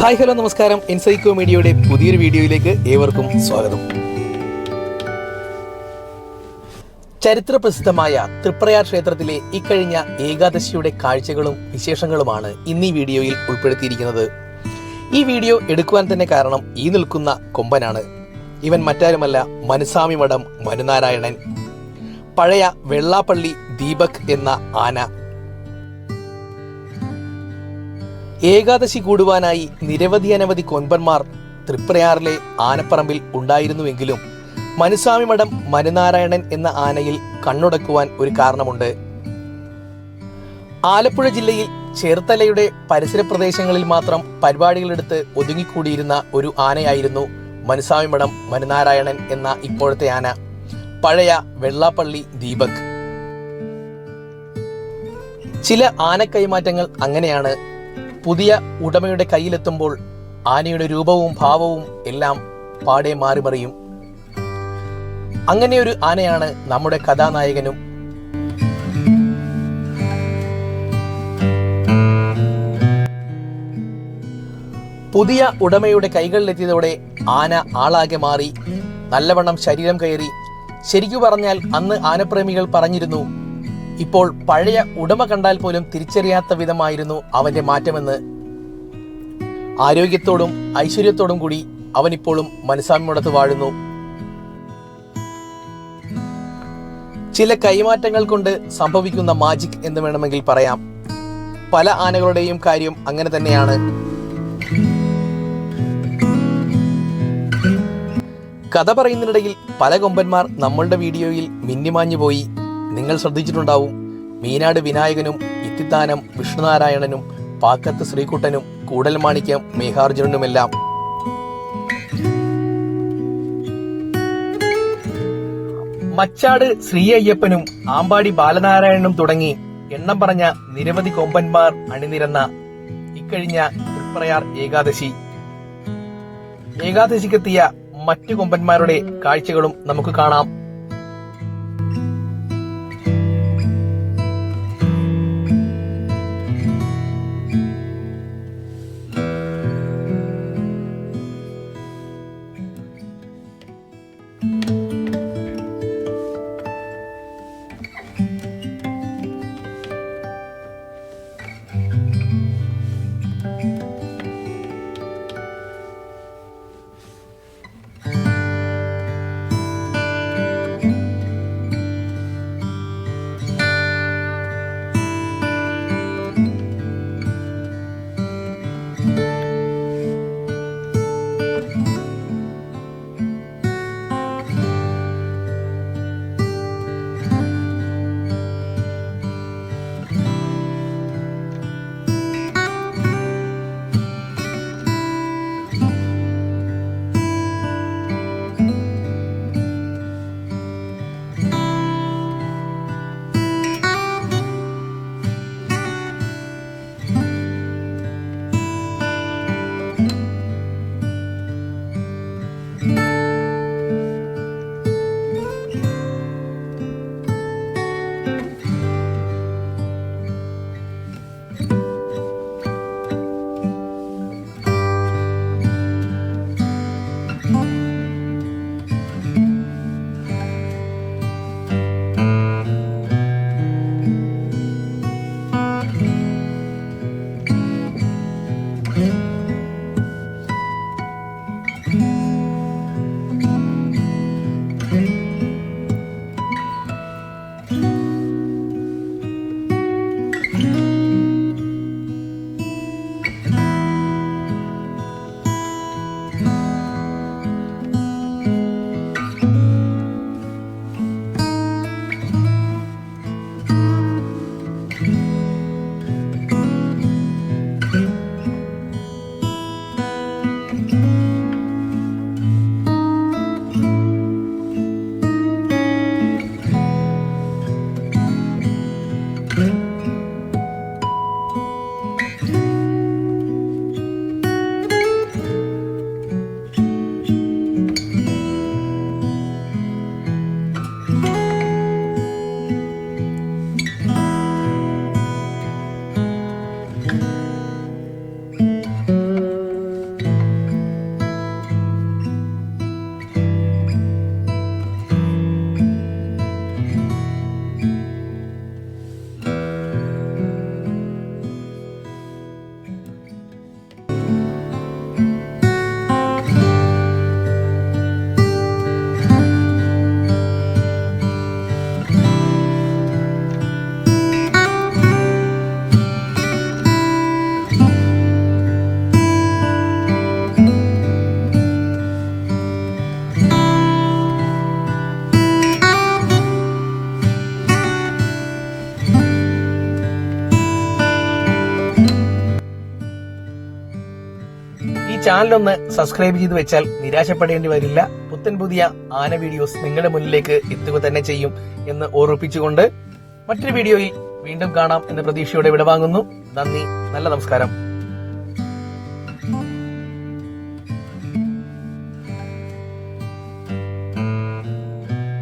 Hi hello നമസ്കാരം. ഇൻസൈക്കോ മീഡിയയുടെ പുതിയൊരു വീഡിയോയിലേക്ക് ഏവർക്കും സ്വാഗതം. ചരിത്ര പ്രസിദ്ധമായ തൃപ്രയാർ ക്ഷേത്രത്തിലെ ഇക്കഴിഞ്ഞ ഏകാദശിയുടെ കാഴ്ചകളും വിശേഷങ്ങളുമാണ് ഇന്ന് ഈ വീഡിയോയിൽ ഉൾപ്പെടുത്തിയിരിക്കുന്നത്. ഈ വീഡിയോ എടുക്കുവാൻ തന്നെ കാരണം ഈ നിൽക്കുന്ന കൊമ്പനാണ്. ഇവൻ മറ്റാരുമല്ല മനുസ്വാമി മഠം മനുനാരായണൻ. പഴയ വെള്ളാപ്പള്ളി ദീപക് എന്ന ആന ഏകാദശി കൂടുവാനായി നിരവധി അനവധി കൊൻപന്മാർ തൃപ്രയാറിലെ ആനപ്പറമ്പിൽ ഉണ്ടായിരുന്നുവെങ്കിലും മനുസ്വാമി മഠം മനുനാരായണൻ എന്ന ആനയിൽ കണ്ണുടക്കുവാൻ ഒരു കാരണമുണ്ട്. ആലപ്പുഴ ജില്ലയിൽ ചേർത്തലയുടെ പരിസര പ്രദേശങ്ങളിൽ മാത്രം പരിപാടികളെടുത്ത് ഒതുങ്ങിക്കൂടിയിരുന്ന ഒരു ആനയായിരുന്നു മനുസ്വാമി മഠം മനുനാരായണൻ എന്ന ഇപ്പോഴത്തെ ആന പഴയ വെള്ളാപ്പള്ളി ദീപക്. ചില ആനക്കൈമാറ്റങ്ങൾ അങ്ങനെയാണ് പുതിയ ഉടമയുടെ കയ്യിലെത്തുമ്പോൾ ആനയുടെ രൂപവും ഭാവവും എല്ലാം പാടെ മാറി മറിയും അങ്ങനെ ഒരു ആനയാണ് നമ്മുടെ കഥാനായകനും. പുതിയ ഉടമയുടെ കൈകളിലെത്തിയതോടെ ആന ആളാകെ മാറി. നല്ലവണ്ണം ശരീരം കയറി. ശരിക്കു പറഞ്ഞാൽ അന്ന് ആനപ്രേമികൾ പറഞ്ഞിരുന്നു ഇപ്പോൾ പഴയ ഉടമ കണ്ടാൽ പോലും തിരിച്ചറിയാത്ത വിധമായിരുന്നു അവന്റെ മാറ്റമെന്ന്. ആരോഗ്യത്തോടും ഐശ്വര്യത്തോടും കൂടി അവനിപ്പോഴും മനസ്സാമിയോടത്ത് വാഴുന്നു. ചില കൈമാറ്റങ്ങൾ കൊണ്ട് സംഭവിക്കുന്ന മാജിക് എന്ന് വേണമെങ്കിൽ പറയാം. പല ആനകളുടെയും കാര്യം അങ്ങനെ തന്നെയാണ്. കഥ പറയുന്നതിനിടയിൽ പല കൊമ്പന്മാർ നമ്മളുടെ വീഡിയോയിൽ മിന്നിമാഞ്ഞു പോയി നിങ്ങൾ ശ്രദ്ധിച്ചിട്ടുണ്ടാവും. മീനാട് വിനായകനും ഇത്തിത്താനം വിഷ്ണുനാരായണനും പാക്കത്ത് ശ്രീകുട്ടനും കൂടൽമാണിക്യം മേഘാർജുനനുമെല്ലാം. മച്ചാട് ശ്രീ അയ്യപ്പനും ആമ്പാടി ബാലനാരായണനും തുടങ്ങി എണ്ണം പറഞ്ഞ നിരവധി കൊമ്പന്മാർ അണിനിരന്ന ഇക്കഴിഞ്ഞ തൃപ്രയാർ ഏകാദശി. ഏകാദശിക്കെത്തിയ മറ്റു കൊമ്പന്മാരുടെ കാഴ്ചകളും നമുക്ക് കാണാം. Mm-hmm. ചാനൽ ഒന്ന് സബ്സ്ക്രൈബ് ചെയ്ത് വെച്ചാൽ നിരാശപ്പെടേണ്ടി വരില്ല. പുത്തൻ പുതിയ ആന വീഡിയോസ് നിങ്ങളുടെ മുന്നിലേക്ക് എത്തുക തന്നെ ചെയ്യും എന്ന് ഓർമ്മിപ്പിച്ചുകൊണ്ട് മറ്റൊരു വീഡിയോയിൽ വീണ്ടും കാണാം എന്ന പ്രതീക്ഷയോടെ വിടവാങ്ങുന്നു നന്ദി നല്ല നമസ്കാരം.